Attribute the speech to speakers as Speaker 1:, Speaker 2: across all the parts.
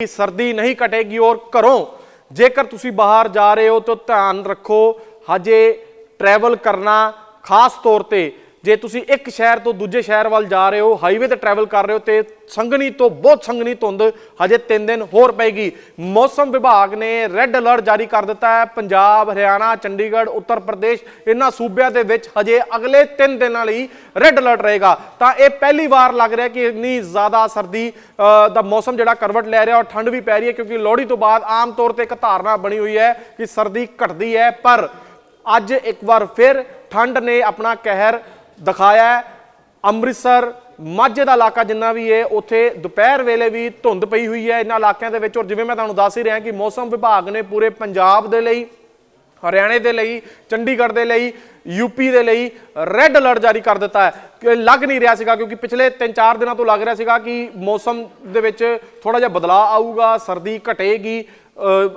Speaker 1: ਸਰਦੀ ਨਹੀਂ ਘਟੇਗੀ ਔਰ ਘਰੋਂ ਜੇਕਰ ਤੁਸੀਂ ਬਾਹਰ ਜਾ ਰਹੇ ਹੋ ਤਾਂ ਧਿਆਨ ਰੱਖੋ, ਹਜੇ ਟਰੈਵਲ ਕਰਨਾ ਖਾਸ ਤੌਰ ਤੇ ਜੇ ਤੁਸੀਂ ਇੱਕ ਸ਼ਹਿਰ ਤੋਂ ਦੂਜੇ ਸ਼ਹਿਰ ਵੱਲ ਜਾ ਰਹੇ ਹੋ ਹਾਈਵੇ ਤੇ ਟਰੈਵਲ ਕਰ ਰਹੇ ਹੋ, ਤੇ ਸੰਘਣੀ ਤੋਂ ਬਹੁਤ ਸੰਘਣੀ ਧੁੰਦ ਹਜੇ 3 ਦਿਨ ਹੋਰ ਪਏਗੀ। ਮੌਸਮ ਵਿਭਾਗ ਨੇ ਰੈੱਡ ਅਲਰਟ ਜਾਰੀ ਕਰ ਦਿੱਤਾ ਹੈ। ਪੰਜਾਬ, ਹਰਿਆਣਾ, ਚੰਡੀਗੜ੍ਹ, ਉੱਤਰ ਪ੍ਰਦੇਸ਼, ਇਹਨਾਂ ਸੂਬਿਆਂ ਦੇ ਵਿੱਚ ਹਜੇ ਅਗਲੇ 3 ਦਿਨਾਂ ਲਈ ਰੈੱਡ ਅਲਰਟ ਰਹੇਗਾ। ਤਾਂ ਇਹ ਪਹਿਲੀ ਵਾਰ ਲੱਗ ਰਿਹਾ ਕਿ ਇੰਨੀ ਜ਼ਿਆਦਾ ਸਰਦੀ ਦਾ ਮੌਸਮ ਜਿਹੜਾ ਕਰਵਟ ਲੈ ਰਿਹਾ, ਔਰ ਠੰਡ ਵੀ ਪੈ ਰਹੀ ਹੈ, ਕਿਉਂਕਿ ਲੋਹੜੀ ਤੋਂ ਬਾਅਦ ਆਮ ਤੌਰ ਤੇ ਇੱਕ ਧਾਰਨਾ ਬਣੀ ਹੋਈ ਹੈ ਕਿ ਸਰਦੀ ਘਟਦੀ ਹੈ। ਪਰ ਅੱਜ ਇੱਕ ਵਾਰ ਫਿਰ ਠੰਡ ਨੇ ਆਪਣਾ ਕਹਿਰ ਦਿਖਾਇਆ ਅੰਮ੍ਰਿਤਸਰ ਮਾਝੇ ਦਾ ਇਲਾਕਾ ਜਿੰਨਾ ਵੀ ਹੈ, ਉੱਥੇ ਦੁਪਹਿਰ ਵੇਲੇ ਵੀ ਧੁੰਦ ਪਈ ਹੋਈ ਹੈ ਇਹਨਾਂ ਇਲਾਕਿਆਂ ਦੇ ਵਿੱਚ। ਔਰ ਜਿਵੇਂ ਮੈਂ ਤੁਹਾਨੂੰ ਦੱਸ ਹੀ ਰਿਹਾ ਕਿ ਮੌਸਮ ਵਿਭਾਗ ਨੇ ਪੂਰੇ ਪੰਜਾਬ ਦੇ ਲਈ, ਹਰਿਆਣੇ ਦੇ ਲਈ, ਚੰਡੀਗੜ੍ਹ ਦੇ ਲਈ ਯੂਪੀ ਦੇ ਲਈ ਰੈੱਡ ਅਲਰਟ ਜਾਰੀ ਕਰ ਦਿੱਤਾ ਹੈ। ਕਿ ਲੱਗ ਨਹੀਂ ਰਿਹਾ ਸੀਗਾ ਕਿਉਂਕਿ ਪਿਛਲੇ 3-4 ਦਿਨਾਂ ਤੋਂ ਲੱਗ ਰਿਹਾ ਸੀਗਾ ਕਿ ਮੌਸਮ ਦੇ ਵਿੱਚ ਥੋੜਾ ਜਿਹਾ ਬਦਲਾਅ ਆਊਗਾ, ਸਰਦੀ ਘਟੇਗੀ।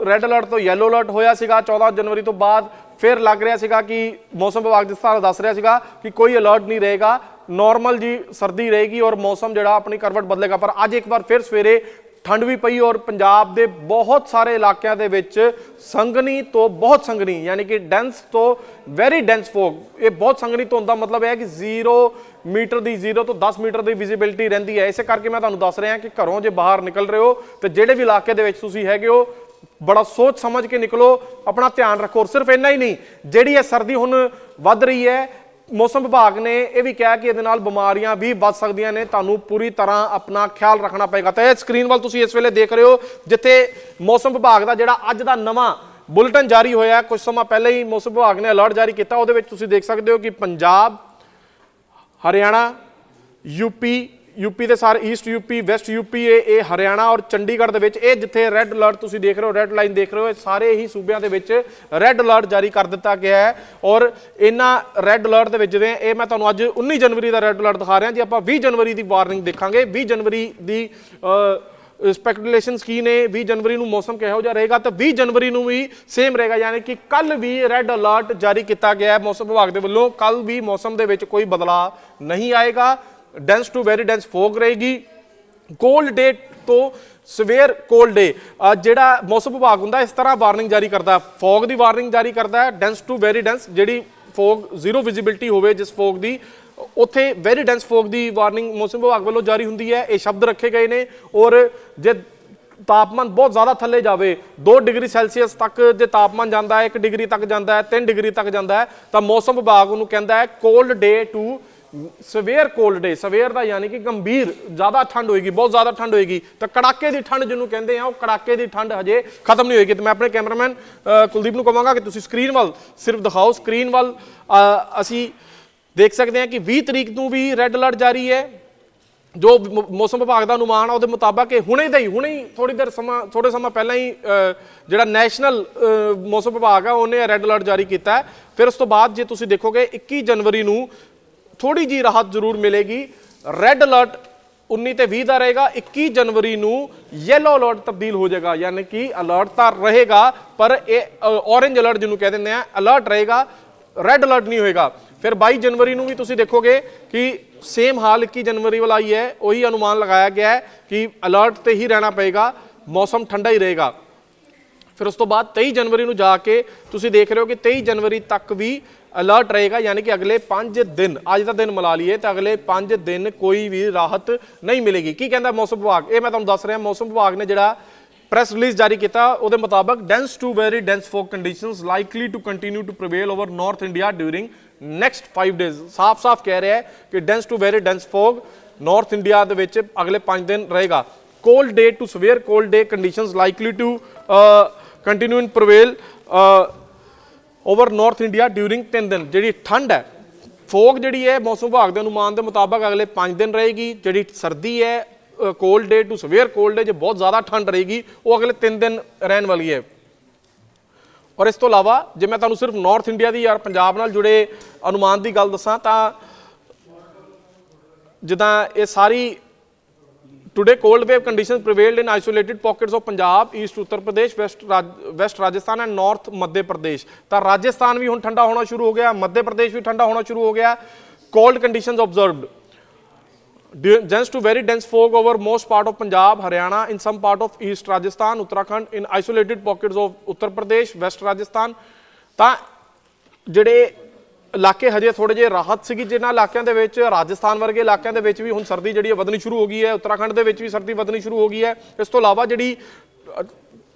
Speaker 1: ਰੈੱਡ ਅਲਰਟ ਤੋਂ ਯੈਲੋ ਅਲਰਟ ਹੋਇਆ ਸੀਗਾ। 14 ਜਨਵਰੀ ਤੋਂ ਬਾਅਦ ਫਿਰ ਲੱਗ ਰਿਹਾ ਸੀਗਾ ਕਿ ਮੌਸਮ ਵਿਭਾਗ ਜਿਸ ਤਰ੍ਹਾਂ ਦੱਸ ਰਿਹਾ ਸੀਗਾ ਕਿ ਕੋਈ ਅਲਰਟ ਨਹੀਂ ਰਹੇਗਾ ਨਾਰਮਲ ਜੀ ਸਰਦੀ ਰਹੇਗੀ ਔਰ ਮੌਸਮ ਜਿਹੜਾ ਆਪਣੀ ਕਰਵਟ ਬਦਲੇਗਾ। ਪਰ ਅੱਜ ਇੱਕ ਵਾਰ ਫਿਰ ਸਵੇਰੇ ਠੰਡ ਵੀ ਪਈ ਔਰ ਪੰਜਾਬ ਦੇ ਬਹੁਤ ਸਾਰੇ ਇਲਾਕਿਆਂ ਦੇ ਵਿੱਚ ਸੰਘਣੀ ਤੋਂ ਬਹੁਤ ਸੰਘਣੀ, ਯਾਨੀ ਕਿ ਡੈਂਸ ਤੋਂ ਵੈਰੀ ਡੈਂਸ ਫੋਗ ਇਹ ਬਹੁਤ ਸੰਘਣੀ ਧੁੰਦ ਦਾ ਮਤਲਬ ਇਹ ਹੈ ਕਿ 0 ਮੀਟਰ ਦੀ 0 ਤੋਂ 10 ਮੀਟਰ ਦੀ ਵਿਜ਼ਿਬਿਲਟੀ ਰਹਿੰਦੀ ਹੈ। ਇਸੇ ਕਰਕੇ ਮੈਂ ਤੁਹਾਨੂੰ ਦੱਸ ਰਿਹਾ ਕਿ ਘਰੋਂ ਜੇ ਬਾਹਰ ਨਿਕਲ ਰਹੇ ਹੋ ਤੇ ਜਿਹੜੇ ਵੀ ਇਲਾਕੇ ਦੇ ਵਿੱਚ ਤੁਸੀਂ ਹੈਗੇ ਹੋ ਬੜਾ ਸੋਚ ਸਮਝ ਕੇ ਨਿਕਲੋ ਆਪਣਾ ਧਿਆਨ ਰੱਖੋ ਔਰ ਸਿਰਫ ਇੰਨਾ ਹੀ ਨਹੀਂ ਜਿਹੜੀ ਇਹ ਸਰਦੀ ਹੁਣ ਵੱਧ ਰਹੀ ਹੈ ਮੌਸਮ ਵਿਭਾਗ ਨੇ ਇਹ ਵੀ ਕਿਹਾ ਕਿ ਇਹਦੇ ਨਾਲ ਬਿਮਾਰੀਆਂ ਵੀ ਵੱਧ ਸਕਦੀਆਂ ਨੇ ਤੁਹਾਨੂੰ ਪੂਰੀ ਤਰ੍ਹਾਂ ਆਪਣਾ ਖਿਆਲ ਰੱਖਣਾ ਪਏਗਾ। ਤਾਂ ਇਹ ਸਕਰੀਨ ਵੱਲ ਤੁਸੀਂ ਇਸ ਵੇਲੇ ਦੇਖ ਰਹੇ ਹੋ ਜਿੱਥੇ ਮੌਸਮ ਵਿਭਾਗ ਦਾ ਜਿਹੜਾ ਅੱਜ ਦਾ ਨਵਾਂ ਬੁਲੇਟਿਨ ਜਾਰੀ ਹੋਇਆ ਹੈ, ਕੁਝ ਸਮਾਂ ਪਹਿਲਾਂ ਹੀ ਮੌਸਮ ਵਿਭਾਗ ਨੇ ਅਲਰਟ ਜਾਰੀ ਕੀਤਾ ਉਹਦੇ ਵਿੱਚ ਤੁਸੀਂ ਦੇਖ ਸਕਦੇ ਹੋ ਕਿ ਪੰਜਾਬ ਹਰਿਆਣਾ ਯੂਪੀ ਯੂਪੀ ਦੇ ਸਾਰੇ ਈਸਟ ਯੂਪੀ ਵੈਸਟ ਯੂਪੀ ਇਹ ਇਹ ਹਰਿਆਣਾ ਔਰ ਚੰਡੀਗੜ੍ਹ ਦੇ ਵਿੱਚ, ਇਹ ਜਿੱਥੇ ਰੈੱਡ ਅਲਰਟ ਤੁਸੀਂ ਦੇਖ ਰਹੇ ਹੋ ਰੈੱਡ ਲਾਈਨ ਦੇਖ ਰਹੇ ਹੋ, ਇਹ ਸਾਰੇ ਹੀ ਸੂਬਿਆਂ ਦੇ ਵਿੱਚ ਰੈੱਡ ਅਲਰਟ ਜਾਰੀ ਕਰ ਦਿੱਤਾ ਗਿਆ ਹੈ। ਔਰ ਇਹਨਾਂ ਰੈੱਡ ਅਲਰਟ ਦੇ ਵਿੱਚ ਜਿਵੇਂ, ਇਹ ਮੈਂ ਤੁਹਾਨੂੰ ਅੱਜ 19 ਜਨਵਰੀ ਦਾ ਰੈੱਡ ਅਲਰਟ ਦਿਖਾ ਰਿਹਾ, ਜੀ ਆਪਾਂ 20 ਜਨਵਰੀ ਦੀ ਵਾਰਨਿੰਗ ਦੇਖਾਂਗੇ 20 ਜਨਵਰੀ ਦੀ ਸਪੈਕੂਲੇਸ਼ਨਸ ਕੀ ਨੇ 20 ਜਨਵਰੀ ਨੂੰ ਮੌਸਮ ਕਿਹੋ ਜਿਹਾ ਰਹੇਗਾ, ਤਾਂ 20 ਜਨਵਰੀ ਨੂੰ ਵੀ ਸੇਮ ਰਹੇਗਾ, ਯਾਨੀ ਕਿ ਕੱਲ ਵੀ ਰੈੱਡ ਅਲਰਟ ਜਾਰੀ ਕੀਤਾ ਗਿਆ ਹੈ ਮੌਸਮ ਵਿਭਾਗ ਦੇ ਵੱਲੋਂ, ਕੱਲ ਵੀ ਮੌਸਮ ਦੇ ਵਿੱਚ ਕੋਈ ਬਦਲਾਅ ਨਹੀਂ ਆਏਗਾ। Dense to very dense fog ਰਹੇਗੀ। ਕੋਲਡ ਡੇ ਤੋਂ ਸਵੇਰ ਕੋਲਡ ਡੇ ਜਿਹੜਾ ਮੌਸਮ ਵਿਭਾਗ ਹੁੰਦਾ, ਇਸ ਤਰ੍ਹਾਂ ਵਾਰਨਿੰਗ ਜਾਰੀ ਕਰਦਾ। ਫੋਗ ਦੀ ਵਾਰਨਿੰਗ ਜਾਰੀ ਕਰਦਾ ਹੈ ਡੈਂਸ ਟੂ ਵੈਰੀ ਡੈਂਸ ਜਿਹੜੀ ਫੋਗ ਜ਼ੀਰੋ ਵਿਜ਼ਿਬਿਲਟੀ ਹੋਵੇ, ਜਿਸ ਫੋਗ ਦੀ, ਉੱਥੇ ਵੈਰੀ ਡੈਂਸ ਫੋਗ ਦੀ ਵਾਰਨਿੰਗ ਮੌਸਮ ਵਿਭਾਗ ਵੱਲੋਂ ਜਾਰੀ ਹੁੰਦੀ ਹੈ। ਇਹ ਸ਼ਬਦ ਰੱਖੇ ਗਏ ਨੇ ਔਰ ਜੇ ਤਾਪਮਾਨ ਬਹੁਤ ਜ਼ਿਆਦਾ ਥੱਲੇ ਜਾਵੇ 2 ਡਿਗਰੀ ਸੈਲਸੀਅਸ ਤੱਕ ਜੇ ਤਾਪਮਾਨ ਜਾਂਦਾ ਹੈ 1 ਡਿਗਰੀ ਤੱਕ ਜਾਂਦਾ ਹੈ 3 ਡਿਗਰੀ ਤੱਕ ਜਾਂਦਾ ਹੈ, ਤਾਂ ਮੌਸਮ ਵਿਭਾਗ ਉਹਨੂੰ ਕਹਿੰਦਾ ਹੈ cold day to severe cold day ਸਵੇਰ ਦਾ ਯਾਨੀ ਕਿ ਗੰਭੀਰ, ਜ਼ਿਆਦਾ ਠੰਡ ਹੋਏਗੀ, ਬਹੁਤ ਜ਼ਿਆਦਾ ਠੰਡ ਹੋਏਗੀ। ਤਾਂ ਕੜਾਕੇ ਦੀ ਠੰਡ ਜਿਹਨੂੰ ਕਹਿੰਦੇ ਆ, ਉਹ ਕੜਾਕੇ ਦੀ ਠੰਡ ਹਜੇ ਖਤਮ ਨਹੀਂ ਹੋਏਗੀ। ਤੇ ਮੈਂ ਆਪਣੇ ਕੈਮਰਾਮੈਨ ਕੁਲਦੀਪ ਨੂੰ ਕਹਾਂਗਾ ਕਿ ਤੁਸੀਂ ਸਕਰੀਨ ਵੱਲ ਸਿਰਫ ਦਿਖਾਓ ਸਕਰੀਨ ਵੱਲ ਅਸੀਂ ਦੇਖ ਸਕਦੇ ਹਾਂ ਕਿ 20 ਤਰੀਕ ਨੂੰ ਵੀ ਰੈੱਡ ਅਲਰਟ ਜਾਰੀ ਹੈ। ਜੋ ਮੌਸਮ ਵਿਭਾਗ ਦਾ ਅਨੁਮਾਨ ਆ, ਉਹਦੇ ਮੁਤਾਬਕ ਇਹ ਹੁਣੇ ਦਾ ਹੀ, ਹੁਣੇ ਹੀ ਥੋੜੀ ਦੇਰ ਸਮਾਂ ਥੋੜੇ ਸਮਾਂ ਪਹਿਲਾਂ ਹੀ ਜਿਹੜਾ ਨੈਸ਼ਨਲ ਮੌਸਮ ਵਿਭਾਗ ਆ, ਉਹਨੇ ਰੈੱਡ ਅਲਰਟ ਜਾਰੀ ਕੀਤਾ ਹੈ। ਫਿਰ ਉਸ ਤੋਂ ਬਾਅਦ ਜੇ ਤੁਸੀਂ ਦੇਖੋਗੇ 21 ਜਨਵਰੀ ਨੂੰ ਥੋੜੀ ਜੀ ਰਾਹਤ ਜ਼ਰੂਰ ਮਿਲੇਗੀ। ਰੈੱਡ ਅਲਰਟ 19 ਤੇ 20 ਦਾ ਰਹੇਗਾ। 21 ਜਨਵਰੀ ਨੂੰ ਯੈਲੋ ਅਲਰਟ ਤਬਦੀਲ ਹੋ ਜਾਏਗਾ। ਯਾਨੀ ਕਿ ਅਲਰਟ ਤਾਂ ਰਹੇਗਾ, ਪਰ ਇਹ ਔਰੇਂਜ ਅਲਰਟ ਜਿਹਨੂੰ ਕਹਿ ਦਿੰਦੇ ਆ ਅਲਰਟ ਰਹੇਗਾ। ਰੈੱਡ ਅਲਰਟ ਨਹੀਂ ਹੋਏਗਾ। ਫਿਰ 22 ਜਨਵਰੀ ਨੂੰ ਵੀ ਤੁਸੀਂ ਦੇਖੋਗੇ ਕਿ ਸੇਮ ਹਾਲ 21 ਜਨਵਰੀ ਵਾਲਾ ਹੀ ਹੈ। ਉਹੀ ਅਨੁਮਾਨ ਲਗਾਇਆ ਗਿਆ ਹੈ ਕਿ ਅਲਰਟ ਤੇ ਹੀ ਰਹਿਣਾ ਪਏਗਾ। ਮੌਸਮ ਠੰਡਾ ਹੀ ਰਹੇਗਾ। ਫਿਰ ਉਸ ਤੋਂ ਬਾਅਦ 23 ਜਨਵਰੀ ਨੂੰ ਜਾ ਕੇ ਤੁਸੀਂ ਦੇਖ ਰਹੇ ਹੋ ਕਿ 23 ਜਨਵਰੀ ਤੱਕ ਵੀ ਅਲਰਟ ਰਹੇਗਾ, ਯਾਨੀ ਕਿ ਅਗਲੇ 5 ਦਿਨ, ਅੱਜ ਦਾ ਦਿਨ ਮਿਲਾ ਲਈਏ ਤਾਂ ਅਗਲੇ 5 ਦਿਨ ਕੋਈ ਵੀ ਰਾਹਤ ਨਹੀਂ ਮਿਲੇਗੀ। ਕੀ ਕਹਿੰਦਾ ਮੌਸਮ ਵਿਭਾਗ? ਇਹ ਮੈਂ ਤੁਹਾਨੂੰ ਦੱਸ ਰਿਹਾ, ਮੌਸਮ ਵਿਭਾਗ ਨੇ ਜਿਹੜਾ ਪ੍ਰੈਸ ਰਿਲੀਜ਼ ਜਾਰੀ ਕੀਤਾ, ਉਹਦੇ ਮੁਤਾਬਕ dense to very dense fog conditions likely to continue to prevail over north India during next 5 days ਸਾਫ਼-ਸਾਫ਼ ਕਹਿ ਰਿਹਾ ਹੈ ਕਿ dense to very dense fog north India ਦੇ ਵਿੱਚ ਅਗਲੇ 5 ਦਿਨ ਰਹੇਗਾ। Cold day to severe cold day conditions likely to continue in in over uh, India during india during 10 ਦਿਨ ਜਿਹੜੀ ਠੰਡ ਹੈ ਫੋਗ ਜਿਹੜੀ ਹੈ ਮੌਸਮ ਵਿਭਾਗ ਦੇ ਅਨੁਮਾਨ ਦੇ ਮੁਤਾਬਕ ਅਗਲੇ 5 ਦਿਨ ਰਹੇਗੀ ਜਿਹੜੀ ਸਰਦੀ ਹੈ cold day to severe cold day ਜੇ ਬਹੁਤ ਜ਼ਿਆਦਾ ਠੰਡ ਰਹੇਗੀ ਉਹ ਅਗਲੇ 3 ਦਿਨ ਰਹਿਣ ਵਾਲੀ ਹੈ। ਔਰ ਇਸ ਤੋਂ ਇਲਾਵਾ ਜੇ ਮੈਂ ਤੁਹਾਨੂੰ ਸਿਰਫ ਨਾਰਥ ਇੰਡੀਆ ਦੀ ਯਾਰ ਪੰਜਾਬ ਨਾਲ ਜੁੜੇ ਅਨੁਮਾਨ ਦੀ ਗੱਲ ਦੱਸਾਂ ਤਾਂ ਜਿੱਦਾਂ ਇਹ ਸਾਰੀ Today, cold wave conditions prevailed in isolated pockets of Punjab, East Uttar Pradesh, West, Raj, West Rajasthan and North Madhya Pradesh. ਤਾਂ ਰਾਜਸਥਾਨ ਵੀ ਹੁਣ ਠੰਡਾ ਹੋਣਾ ਸ਼ੁਰੂ ਹੋ ਗਿਆ ਮੱਧ ਪ੍ਰਦੇਸ਼ ਵੀ ਠੰਡਾ ਹੋਣਾ ਸ਼ੁਰੂ ਹੋ ਗਿਆ cold conditions observed dense to very dense fog over most part of Punjab, Haryana, in some part of East Rajasthan, Uttarakhand, in isolated pockets of Uttar Pradesh, West Rajasthan. ਤਾਂ ਜਿਹੜੇ ਇਲਾਕੇ ਹਜੇ ਥੋੜੇ ਜਿਹੇ ਰਾਹਤ ਸੀਗੀ ਜਿਨ੍ਹਾਂ ਇਲਾਕਿਆਂ ਦੇ ਵਿੱਚ, ਰਾਜਸਥਾਨ ਵਰਗੇ ਇਲਾਕਿਆਂ ਦੇ ਵਿੱਚ ਵੀ ਹੁਣ ਸਰਦੀ ਜਿਹੜੀ ਹੈ ਵਧਣੀ ਸ਼ੁਰੂ ਹੋ ਗਈ ਹੈ, ਉੱਤਰਾਖੰਡ ਦੇ ਵਿੱਚ ਵੀ ਸਰਦੀ ਵਧਣੀ ਸ਼ੁਰੂ ਹੋ ਗਈ ਹੈ। ਇਸ ਤੋਂ ਇਲਾਵਾ ਜਿਹੜੀ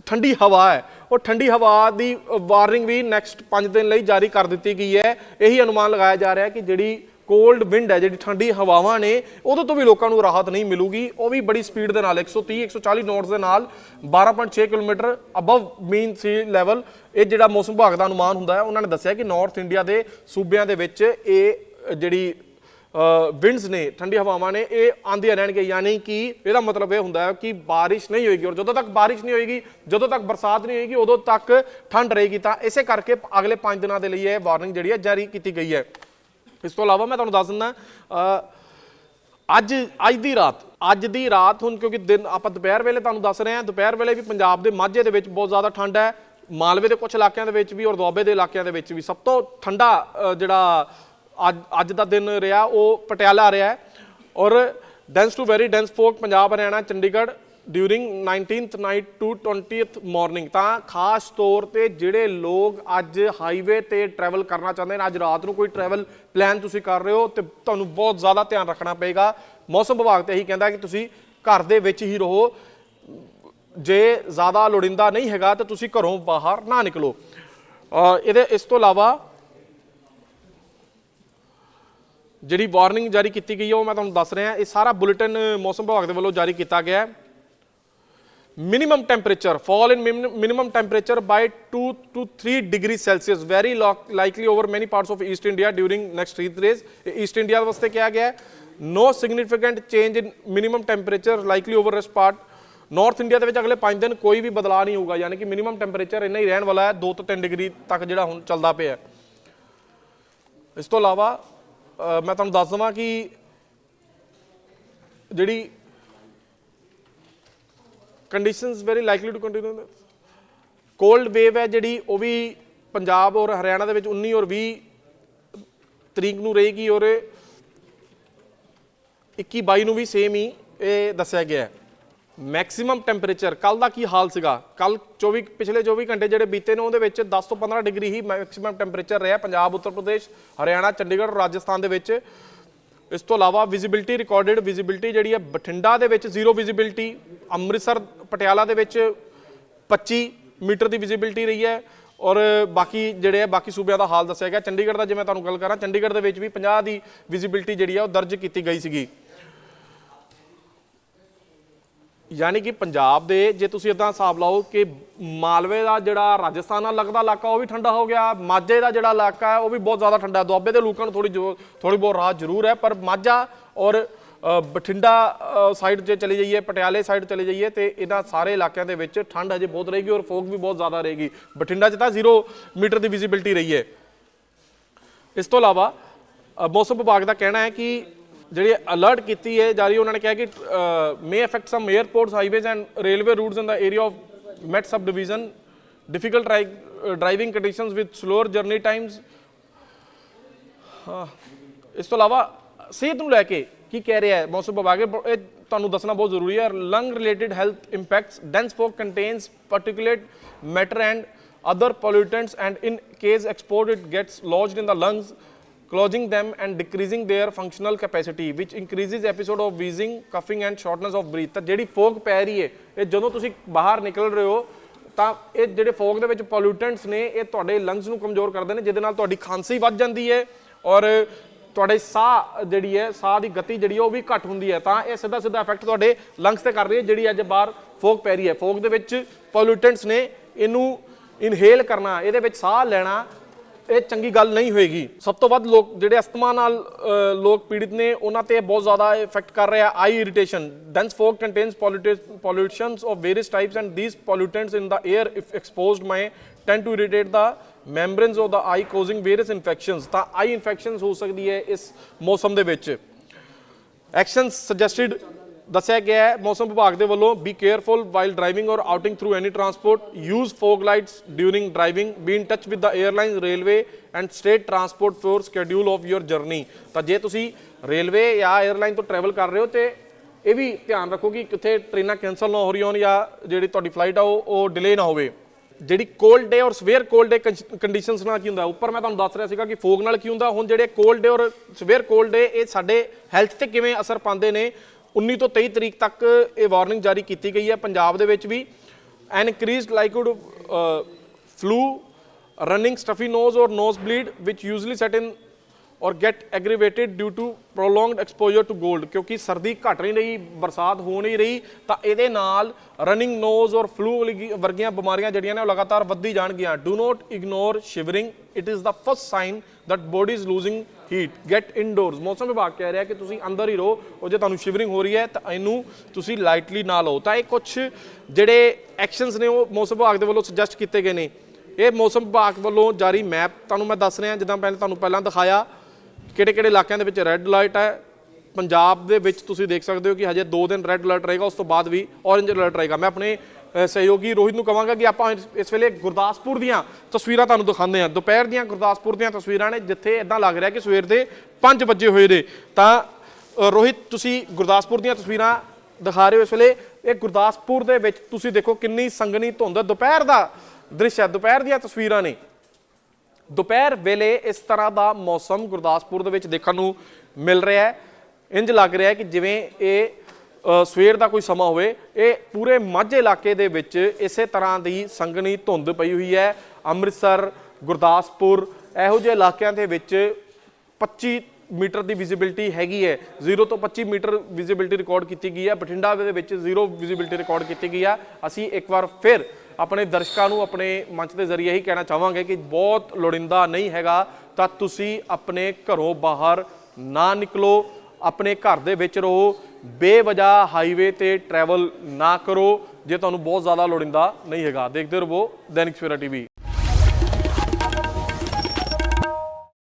Speaker 1: ਠੰਡੀ ਹਵਾ ਹੈ, ਉਹ ਠੰਡੀ ਹਵਾ ਦੀ ਵਾਰਨਿੰਗ ਵੀ ਨੈਕਸਟ 5 ਦਿਨ ਲਈ ਜਾਰੀ ਕਰ ਦਿੱਤੀ ਗਈ ਹੈ। ਇਹੀ ਅਨੁਮਾਨ ਲਗਾਇਆ ਜਾ ਰਿਹਾ ਹੈ ਕਿ ਜਿਹੜੀ ਕੋਲਡ ਵਿੰਡ ਹੈ, ਜਿਹੜੀ ਠੰਡੀ ਹਵਾਵਾਂ ਨੇ ਉਦੋਂ ਤੋਂ ਵੀ ਲੋਕਾਂ ਨੂੰ ਰਾਹਤ ਨਹੀਂ ਮਿਲੂਗੀ। ਉਹ ਵੀ ਬੜੀ ਸਪੀਡ ਦੇ ਨਾਲ 130 140 ਨੋਟਸ ਦੇ ਨਾਲ 12.6 kilometre above mean sea level ਇਹ ਜਿਹੜਾ ਮੌਸਮ ਵਿਭਾਗ ਦਾ ਅਨੁਮਾਨ ਹੁੰਦਾ ਹੈ, ਉਹਨਾਂ ਨੇ ਦੱਸਿਆ ਕਿ ਨਾਰਥ ਇੰਡੀਆ ਦੇ ਸੂਬਿਆਂ ਦੇ ਵਿੱਚ ਇਹ ਜਿਹੜੀ ਵਿੰਡਸ ਨੇ, ਠੰਡੀ ਹਵਾਵਾਂ ਨੇ, ਇਹ ਆਂਦੀਆਂ ਰਹਿਣਗੇ ਯਾਨੀ ਕਿ ਇਹਦਾ ਮਤਲਬ ਇਹ ਹੁੰਦਾ ਹੈ ਕਿ ਬਾਰਿਸ਼ ਨਹੀਂ ਹੋਏਗੀ ਔਰ ਜਦੋਂ ਤੱਕ ਬਾਰਿਸ਼ ਨਹੀਂ ਹੋਏਗੀ, ਜਦੋਂ ਤੱਕ ਬਰਸਾਤ ਨਹੀਂ ਹੋਏਗੀ, ਉਦੋਂ ਤੱਕ ਠੰਡ ਰਹੇਗੀ। ਤਾਂ ਇਸੇ ਕਰਕੇ ਅਗਲੇ 5 ਦਿਨਾਂ ਦੇ ਲਈ ਇਹ ਵਾਰਨਿੰਗ ਜਿਹੜੀ ਹੈ ਜਾਰੀ ਕੀਤੀ ਗਈ ਹੈ। ਇਸ ਤੋਂ ਇਲਾਵਾ ਮੈਂ ਤੁਹਾਨੂੰ ਦੱਸ ਦਿੰਦਾ ਅੱਜ ਅੱਜ ਦੀ ਰਾਤ, ਅੱਜ ਦੀ ਰਾਤ ਹੁਣ ਕਿਉਂਕਿ ਦਿਨ, ਆਪਾਂ ਦੁਪਹਿਰ ਵੇਲੇ ਤੁਹਾਨੂੰ ਦੱਸ ਰਹੇ ਹਾਂ, ਦੁਪਹਿਰ ਵੇਲੇ ਵੀ ਪੰਜਾਬ ਦੇ ਮਾਝੇ ਦੇ ਵਿੱਚ ਬਹੁਤ ਜ਼ਿਆਦਾ ਠੰਡ ਹੈ, ਮਾਲਵੇ ਦੇ ਕੁਝ ਇਲਾਕਿਆਂ ਦੇ ਵਿੱਚ ਵੀ ਔਰ ਦੁਆਬੇ ਦੇ ਇਲਾਕਿਆਂ ਦੇ ਵਿੱਚ ਵੀ ਸਭ ਤੋਂ ਠੰਡਾ ਜਿਹੜਾ ਅੱਜ ਅੱਜ ਦਾ ਦਿਨ ਰਿਹਾ, ਉਹ ਪਟਿਆਲਾ ਰਿਹਾ ਔਰ dense to very dense fog Punjab, Haryana, Chandigarh during 19th night to 20th morning ਤਾਂ ਖਾਸ ਤੌਰ ਤੇ ਜਿਹੜੇ ਲੋਕ ਅੱਜ ਹਾਈਵੇ ਤੇ ਟਰੈਵਲ ਕਰਨਾ ਚਾਹੁੰਦੇ ਨੇ, ਅੱਜ ਰਾਤ ਨੂੰ ਕੋਈ ਟਰੈਵਲ ਪਲਾਨ ਤੁਸੀਂ ਕਰ ਰਹੇ ਹੋ ਤੇ ਤੁਹਾਨੂੰ ਬਹੁਤ ਜ਼ਿਆਦਾ ਧਿਆਨ ਰੱਖਣਾ ਪਏਗਾ। ਮੌਸਮ ਵਿਭਾਗ ਤੇ ਇਹੀ ਕਹਿੰਦਾ ਕਿ ਤੁਸੀਂ ਘਰ ਦੇ ਵਿੱਚ ਹੀ ਰਹੋ। ਜੇ ਜ਼ਿਆਦਾ ਲੋੜਿੰਦਾ ਨਹੀਂ ਹੈਗਾ ਤਾਂ ਤੁਸੀਂ ਘਰੋਂ ਬਾਹਰ ਨਾ ਨਿਕਲੋ। ਇਹਦੇ, ਇਸ ਤੋਂ ਇਲਾਵਾ ਜਿਹੜੀ ਵਾਰਨਿੰਗ ਜਾਰੀ ਕੀਤੀ ਗਈ ਹੈ ਉਹ ਮੈਂ ਤੁਹਾਨੂੰ ਦੱਸ ਰਿਹਾ। ਇਹ ਸਾਰਾ ਬੁਲੇਟਿਨ ਮੌਸਮ ਵਿਭਾਗ ਦੇ ਵੱਲੋਂ ਜਾਰੀ ਕੀਤਾ ਗਿਆ ਹੈ। Minimum temperature fall in min- minimum temperature by 2 to 3 degrees celsius very lo- likely over many parts of east india during next three days ਇਹ east india ਵਾਸਤੇ ਕਿਹਾ ਗਿਆ ਹੈ no significant change in minimum temperature likely over rest part north India ਦੇ ਵਿੱਚ ਅਗਲੇ 5 ਦਿਨ ਕੋਈ ਵੀ ਬਦਲਾਅ ਨਹੀਂ ਹੋਊਗਾ ਯਾਨੀ ਕਿ ਮਿਨੀਮਮ ਟੈਂਪਰੇਚਰ ਇੰਨਾ ਹੀ ਰਹਿਣ ਵਾਲਾ ਹੈ 2 ਤੋਂ 3 ਡਿਗਰੀ ਤੱਕ ਜਿਹੜਾ ਹੁਣ ਚੱਲਦਾ ਪਿਆ ਹੈ। ਇਸ ਤੋਂ ਇਲਾਵਾ ਅ, ਮੈਂ ਤੁਹਾਨੂੰ ਦੱਸ ਦਵਾਂ ਕਿ ਜਿਹੜੀ conditions very likely to continue cold wave ਹੈ ਜਿਹੜੀ ਉਹ ਵੀ ਪੰਜਾਬ ਔਰ ਹਰਿਆਣਾ ਦੇ ਵਿੱਚ 19 ਔਰ 20 ਤਰੀਕ ਨੂੰ ਰਹੇਗੀ ਔਰ 21 22 ਨੂੰ ਵੀ ਸੇਮ ਹੀ ਇਹ ਦੱਸਿਆ ਗਿਆ ਹੈ। ਮੈਕਸਿਮਮ ਟੈਂਪਰੇਚਰ ਕੱਲ ਦਾ ਕੀ ਹਾਲ ਸੀਗਾ? ਕੱਲ 24 ਪਿਛਲੇ 24 ਘੰਟੇ ਜਿਹੜੇ ਬੀਤੇ ਨੇ ਉਹਦੇ ਵਿੱਚ 10 ਤੋਂ 15 ਡਿਗਰੀ ਹੀ ਮੈਕਸਿਮਮ ਟੈਂਪਰੇਚਰ ਰਿਹਾ ਪੰਜਾਬ, ਉੱਤਰ ਪ੍ਰਦੇਸ਼, ਹਰਿਆਣਾ, ਚੰਡੀਗੜ੍ਹ ਔਰ ਰਾਜਸਥਾਨ ਦੇ ਵਿੱਚ। ਇਸ ਤੋਂ ਇਲਾਵਾ ਵਿਜ਼ਿਬਿਲਟੀ ਰਿਕਾਰਡਡ ਵਿਜ਼ਿਬਿਲਟੀ ਜਿਹੜੀ ਹੈ ਬਠਿੰਡਾ ਦੇ ਵਿੱਚ ਜ਼ੀਰੋ ਵਿਜ਼ਿਬਿਲਟੀ ਅੰਮ੍ਰਿਤਸਰ, ਪਟਿਆਲਾ ਦੇ ਵਿੱਚ 25 ਮੀਟਰ ਦੀ ਵਿਜ਼ਿਬਿਲਟੀ ਰਹੀ ਹੈ। ਔਰ ਬਾਕੀ ਜਿਹੜੇ ਹੈ, ਬਾਕੀ ਸੂਬਿਆਂ ਦਾ ਹਾਲ ਦੱਸਿਆ ਗਿਆ। ਚੰਡੀਗੜ੍ਹ ਦਾ ਜੇ ਮੈਂ ਤੁਹਾਨੂੰ ਗੱਲ ਕਰਾਂ, ਚੰਡੀਗੜ੍ਹ ਦੇ ਵਿੱਚ ਵੀ 50 ਦੀ ਵਿਜ਼ਿਬਿਲਟੀ ਜਿਹੜੀ ਆ ਉਹ ਦਰਜ ਕੀਤੀ ਗਈ ਸੀਗੀ। ਯਾਨੀ ਕਿ ਪੰਜਾਬ ਦੇ, ਜੇ ਤੁਸੀਂ ਇਦਾਂ ਹਿਸਾਬ ਲਾਓ ਕਿ ਮਾਲਵੇ ਦਾ ਜਿਹੜਾ ਰਾਜਸਥਾਨ ਨਾਲ ਲੱਗਦਾ ਇਲਾਕਾ, ਉਹ ਵੀ ਠੰਡਾ ਹੋ ਗਿਆ। ਮਾਝੇ ਦਾ ਜਿਹੜਾ ਇਲਾਕਾ ਹੈ, ਉਹ ਵੀ ਬਹੁਤ ਜ਼ਿਆਦਾ ਠੰਡਾ ਹੈ। ਦੁਆਬੇ ਦੇ ਲੋਕਾਂ ਨੂੰ ਥੋੜੀ ਥੋੜੀ ਬਹੁਤ ਰਾਹਤ ਜ਼ਰੂਰ ਹੈ, ਪਰ ਮਾਝਾ ਔਰ ਬਠਿੰਡਾ ਸਾਈਡ ਜੇ ਚਲੇ ਜਾਈਏ, ਪਟਿਆਲੇ ਸਾਈਡ ਚਲੇ ਜਾਈਏ, ਤੇ ਇਹਨਾਂ ਸਾਰੇ ਇਲਾਕਿਆਂ ਦੇ ਵਿੱਚ ਠੰਡ ਅਜੇ ਬਹੁਤ ਰਹੇਗੀ ਔਰ ਫੋਗ ਵੀ ਬਹੁਤ ਜ਼ਿਆਦਾ ਰਹੇਗੀ। ਬਠਿੰਡਾ 'ਚ ਤਾਂ 0 ਮੀਟਰ ਦੀ ਵਿਜ਼ਿਬਿਲਟੀ ਰਹੀ ਹੈ। ਇਸ ਤੋਂ ਇਲਾਵਾ ਮੌਸਮ ਵਿਭਾਗ ਦਾ ਕਹਿਣਾ ਹੈ ਕਿ ਜਿਹੜੀ ਅਲਰਟ ਕੀਤੀ ਹੈ, ਜਾਰੀ ਉਹਨਾਂ ਨੇ ਕਿਹਾ ਕਿ may affect some airports highways and railway routes in the area of met subdivision difficult driving conditions with slower journey times ਇਸ ਤੋਂ ਇਲਾਵਾ ਸਿਹਤ ਨੂੰ ਲੈ ਕੇ ਕੀ ਕਹਿ ਰਿਹਾ ਹੈ ਮੌਸਮ ਵਿਭਾਗ? ਇਹ ਇਹ ਤੁਹਾਨੂੰ ਦੱਸਣਾ ਬਹੁਤ ਜ਼ਰੂਰੀ ਹੈ। Lung related health impacts dense fog contains particulate matter and other pollutants and in case exposed it gets lodged in the lungs clogging them and decreasing their functional capacity, which increases episode of wheezing, coughing and shortness of breath. ਤਾਂ ਜਿਹੜੀ fog ਪੈ ਰਹੀ ਹੈ ਇਹ ਜਦੋਂ ਤੁਸੀਂ ਬਾਹਰ ਨਿਕਲ ਰਹੇ ਹੋ, ਤਾਂ ਇਹ ਜਿਹੜੇ ਫੋਗ ਦੇ ਵਿੱਚ ਪੋਲੂਟੈਂਟਸ ਨੇ, ਇਹ ਤੁਹਾਡੇ ਲੰਗਸ ਨੂੰ ਕਮਜ਼ੋਰ ਕਰਦੇ ਨੇ, ਜਿਹਦੇ ਨਾਲ ਤੁਹਾਡੀ ਖਾਂਸੀ ਵੱਧ ਜਾਂਦੀ ਹੈ ਔਰ ਤੁਹਾਡੇ ਸਾਹ ਜਿਹੜੀ ਹੈ ਸਾਹ ਦੀ ਗਤੀ ਜਿਹੜੀ ਹੈ ਉਹ ਵੀ ਘੱਟ ਹੁੰਦੀ ਹੈ ਤਾਂ ਇਹ ਸਿੱਧਾ ਸਿੱਧਾ ਇਫੈਕਟ ਤੁਹਾਡੇ ਲੰਗਸ ਤੇ ਕਰ ਰਹੀ ਹੈ ਜਿਹੜੀ ਅੱਜ ਬਾਹਰ ਫੋਗ ਪੈ ਰਹੀ ਹੈ ਫੋਗ ਦੇ ਵਿੱਚ ਪੋਲੂਟੈਂਟਸ ਨੇ ਇਹਨੂੰ ਇਨਹੇਲ ਕਰਨਾ, ਇਹਦੇ ਵਿੱਚ ਸਾਹ ਲੈਣਾ ਇਹ ਚੰਗੀ ਗੱਲ ਨਹੀਂ ਹੋਏਗੀ ਸਭ ਤੋਂ ਵੱਧ ਲੋਕ ਜਿਹੜੇ ਅਸਥਮਾ ਨਾਲ ਲੋਕ ਪੀੜਿਤ ਨੇ ਉਹਨਾਂ ਤੇ ਬਹੁਤ ਜ਼ਿਆਦਾ ਇਫੈਕਟ ਕਰ ਰਿਹਾ eye irritation dense fog contains pollutants of various types and these pollutants in the air if exposed may tend to irritate the membranes of the eye causing various infections ਤਾਂ ਆਈ ਇਨਫੈਕਸ਼ਨਸ ਹੋ ਸਕਦੀ ਹੈ ਇਸ ਮੌਸਮ ਦੇ ਵਿੱਚ actions suggested ਦੱਸਿਆ ਗਿਆ ਹੈ, ਮੌਸਮ ਵਿਭਾਗ ਦੇ ਵੱਲੋਂ be careful while driving or outing through any transport use fog lights during driving be in touch with the airlines railway and state transport for schedule of your journey ਤਾਂ ਜੇ ਤੁਸੀਂ ਰੇਲਵੇ ਜਾਂ 에ਅਰਲਾਈਨ ਤੋਂ travel ਕਰ ਰਹੇ ਹੋ ਤੇ ਇਹ ਵੀ ਧਿਆਨ ਰੱਖੋ ਕਿ ਕਿੱਥੇ ਟ੍ਰੇਨਾਂ ਕੈਨਸਲ ਨਾ ਹੋ ਰਹੀਆਂ ਹੋਣ ਜਾਂ ਜਿਹੜੀ ਤੁਹਾਡੀ ਫਲਾਈਟ ਆ ਉਹ ਉਹ ਡਿਲੇ ਨਾ ਹੋਵੇ। ਜਿਹੜੀ ਕੋਲਡ ਡੇ ਔਰ ਸਵੇਅਰ ਕੋਲਡ ਡੇ ਕੰਡੀਸ਼ਨਸ ਨਾਲ ਕੀ ਹੁੰਦਾ? ਉੱਪਰ ਮੈਂ ਤੁਹਾਨੂੰ ਦੱਸ ਰਿਹਾ ਸੀਗਾ ਕਿ ਫੋਗ ਨਾਲ ਕੀ ਹੁੰਦਾ? ਹੁਣ ਜਿਹੜੇ ਕੋਲਡ ਡੇ ਔਰ ਸਵੇਅਰ ਕੋਲਡ ਡੇ ਇਹ ਸਾਡੇ ਹੈਲਥ ਤੇ ਕਿਵੇਂ ਅਸਰ ਪਾਉਂਦੇ ਨੇ? 19 ਤੋਂ 23 ਤਰੀਕ ਤੱਕ ਇਹ ਵਾਰਨਿੰਗ ਜਾਰੀ ਕੀਤੀ ਗਈ ਹੈ ਪੰਜਾਬ ਦੇ ਵਿੱਚ ਵੀ increased likelihood flu running stuffy nose or nosebleed which usually set in or or aggravated due to to exposure to to ਕਿਉਂਕਿ ਸਰਦੀ ਘਟ ਨਹੀਂ ਰਹੀ, ਬਰਸਾਤ ਹੋ ਨਹੀਂ ਰਹੀ, ਤਾਂ ਇਹਦੇ ਨਾਲ ਰਨਿੰਗ ਨੋਜ਼ ਔਰ ਫਲੂ ਵਰਗੀਆਂ ਬਿਮਾਰੀਆਂ ਜਿਹੜੀਆਂ ਨੇ ਉਹ ਲਗਾਤਾਰ ਵੱਧਦੀ ਜਾਣਗੀਆਂ। Do not ignore shivering it is the first sign that body is losing heat get indoors ਮੌਸਮ ਵਿਭਾਗ ਕਹਿ ਰਿਹਾ ਕਿ ਤੁਸੀਂ ਅੰਦਰ ਹੀ ਰਹੋ। ਉਹ ਜੇ ਤੁਹਾਨੂੰ ਸ਼ਿਵਰਿੰਗ ਹੋ ਰਹੀ ਹੈ, ਤਾਂ ਇਹਨੂੰ ਤੁਸੀਂ ਲਾਈਟਲੀ ਨਾ ਲਓ। ਤਾਂ ਇਹ ਕੁਝ ਜਿਹੜੇ ਐਕਸ਼ਨਸ ਨੇ ਉਹ ਮੌਸਮ ਵਿਭਾਗ ਦੇ ਵੱਲੋਂ ਸੁਜੈਸਟ ਕੀਤੇ ਗਏ ਨੇ। ਇਹ ਮੌਸਮ ਵਿਭਾਗ ਵੱਲੋਂ ਜਾਰੀ ਮੈਪ ਤੁਹਾਨੂੰ ਮੈਂ ਦੱਸ ਰਿਹਾ, ਜਿੱਦਾਂ ਪਹਿਲਾਂ ਤੁਹਾਨੂੰ ਪਹਿਲਾਂ ਦਿਖਾਇਆ। ਕਿਹੜੇ ਕਿਹੜੇ ਇਲਾਕਿਆਂ ਦੇ ਵਿੱਚ ਰੈੱਡ ਅਲਰਟ ਹੈ? ਪੰਜਾਬ ਦੇ ਵਿੱਚ ਤੁਸੀਂ ਦੇਖ ਸਕਦੇ ਹੋ ਕਿ ਹਜੇ 2 ਦਿਨ ਰੈੱਡ ਅਲਰਟ ਰਹੇਗਾ, ਉਸ ਤੋਂ ਬਾਅਦ ਵੀ ਔਰੇਂਜ ਅਲਰਟ ਰਹੇਗਾ। ਮੈਂ ਆਪਣੇ ਸਹਿਯੋਗੀ ਰੋਹਿਤ ਨੂੰ ਕਹਾਂਗਾ ਕਿ ਆਪਾਂ ਇਸ- ਇਸ ਵੇਲੇ ਗੁਰਦਾਸਪੁਰ ਦੀਆਂ ਤਸਵੀਰਾਂ ਤੁਹਾਨੂੰ ਦਿਖਾਉਂਦੇ ਹਾਂ। ਦੁਪਹਿਰ ਦੀਆਂ ਗੁਰਦਾਸਪੁਰ ਦੀਆਂ ਤਸਵੀਰਾਂ ਨੇ, ਜਿੱਥੇ ਇਦਾਂ ਲੱਗ ਰਿਹਾ ਕਿ ਸਵੇਰ ਦੇ 5 ਵਜੇ ਹੋਏ ਨੇ। ਤਾਂ ਰੋਹਿਤ, ਤੁਸੀਂ ਗੁਰਦਾਸਪੁਰ ਦੀਆਂ ਤਸਵੀਰਾਂ ਦਿਖਾ ਰਹੇ ਹੋ ਇਸ ਵੇਲੇ। ਇਹ ਗੁਰਦਾਸਪੁਰ ਦੇ ਵਿੱਚ ਤੁਸੀਂ ਦੇਖੋ ਕਿੰਨੀ ਸੰਗਣੀ ਧੁੰਦ ਦੁਪਹਿਰ ਦਾ ਦ੍ਰਿਸ਼ ਹੈ, ਦੁਪਹਿਰ ਦੀਆਂ ਤਸਵੀਰਾਂ ਨੇ। ਦੁਪਹਿਰ ਵੇਲੇ ਇਸ ਤਰ੍ਹਾਂ ਦਾ ਮੌਸਮ ਗੁਰਦਾਸਪੁਰ ਦੇ ਵਿੱਚ ਦੇਖਣ ਨੂੰ ਮਿਲ ਰਿਹਾ ਹੈ। ਇੰਜ ਲੱਗ ਰਿਹਾ ਹੈ ਕਿ ਜਿਵੇਂ ਇਹ ਸਵੇਰ ਦਾ ਕੋਈ ਸਮਾਂ ਹੋਵੇ, ਇਹ ਪੂਰੇ ਮਾਝੇ ਇਲਾਕੇ ਦੇ ਵਿੱਚ ਇਸੇ ਤਰ੍ਹਾਂ ਦੀ ਸੰਘਣੀ ਧੁੰਦ ਪਈ ਹੋਈ ਹੈ। ਅੰਮ੍ਰਿਤਸਰ, ਗੁਰਦਾਸਪੁਰ, ਇਹੋ ਜਿਹੇ ਇਲਾਕਿਆਂ ਦੇ ਵਿੱਚ 25 ਮੀਟਰ ਦੀ ਵਿਜ਼ਿਬਿਲਟੀ ਹੈਗੀ ਹੈ। 0 ਤੋਂ 25 ਮੀਟਰ ਵਿਜ਼ਿਬਿਲਟੀ ਰਿਕਾਰਡ ਕੀਤੀ ਗਈ ਹੈ। ਬਠਿੰਡਾ ਦੇ ਵਿੱਚ 0 ਵਿਜ਼ਿਬਿਲਟੀ ਰਿਕਾਰਡ ਕੀਤੀ ਗਈ ਹੈ। ਅਸੀਂ ਇੱਕ ਵਾਰ ਫਿਰ ਆਪਣੇ ਦਰਸ਼ਕਾਂ ਨੂੰ ਆਪਣੇ ਮੰਚ ਦੇ ਜ਼ਰੀਏ ਹੀ ਕਹਿਣਾ ਚਾਹਾਂਗੇ ਕਿ ਬਹੁਤ ਲੋੜਿੰਦਾ ਨਹੀਂ ਹੈਗਾ ਤਾਂ ਤੁਸੀਂ ਆਪਣੇ ਘਰੋਂ ਬਾਹਰ ਨਾ ਨਿਕਲੋ, ਆਪਣੇ ਘਰ ਦੇ ਵਿੱਚ ਰਹੋ, ਬੇਵਜ੍ਹਾ ਹਾਈਵੇ ਤੇ ਟਰੈਵਲ ਨਾ ਕਰੋ, ਜੇ ਤੁਹਾਨੂੰ ਬਹੁਤ ਜ਼ਿਆਦਾ ਲੋੜਿੰਦਾ ਨਹੀਂ ਹੈਗਾ। ਦੇਖਦੇ ਰਹੋ, ਦੈਨਿਕ ਸਵੇਰਾ ਟੀਵੀ।